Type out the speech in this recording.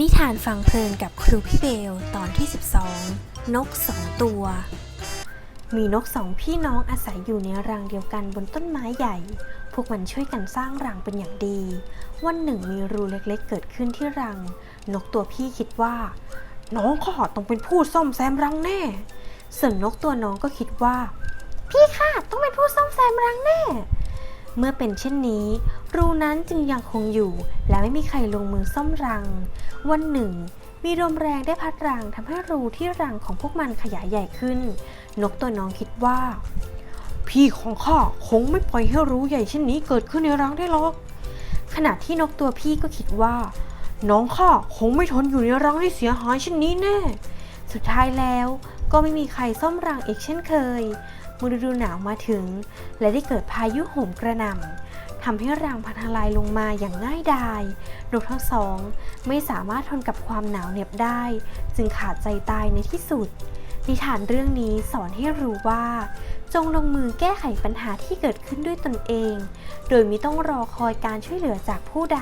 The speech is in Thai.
นิทานฟังเพลินกับครูพี่เบลตอนที่ 12 นกสองตัว มีนกสองพี่น้องอาศัยอยู่ในรังเดียวกันบนต้นไม้ใหญ่ พวกมันช่วยกันสร้างรังเป็นอย่างดี วันหนึ่งมีรูเล็กๆ เกิดขึ้นที่รัง นกตัวพี่คิดว่า น้องข้าต้องเป็นผู้ซ่อมแซมรังแน่ ส่วนนกตัวน้องก็คิดว่า พี่ข้าต้องเป็นผู้ซ่อมแซมรังแน่ เมื่อเป็นเช่นนี้ รูนั้นจึงยังคงอยู่ และไม่มีใครลงมือซ่อมรัง วันหนึ่ง มีลมแรงได้พัดรังทำให้รูที่รังของพวกมันขยายใหญ่ขึ้น นกตัวน้องคิดว่า พี่ของข้าคงไม่ปล่อยให้รูใหญ่เช่นนี้เกิดขึ้นในรังได้หรอก ขณะที่นกตัวพี่ก็คิดว่า น้องข้าคงไม่ทนอยู่ในรังที่เสียหายเช่นนี้แน่ สุดท้ายแล้ว ก็ไม่มีใครซ่อมรังอีกเช่นเคยเมื่อฤดูหนาวมาถึง และได้เกิดพายุโหมกระหน่ำทำให้รังพังทลายลงมาอย่างง่ายดายนกทั้งสอง ไม่สามารถทนกับความหนาวเหน็บได้ จึงขาดใจตายในที่สุด นิทานเรื่องนี้สอนให้รู้ว่า จงลงมือแก้ไขปัญหาที่เกิดขึ้นด้วยตนเอง โดยไม่ต้องรอคอยการช่วยเหลือจากผู้ใด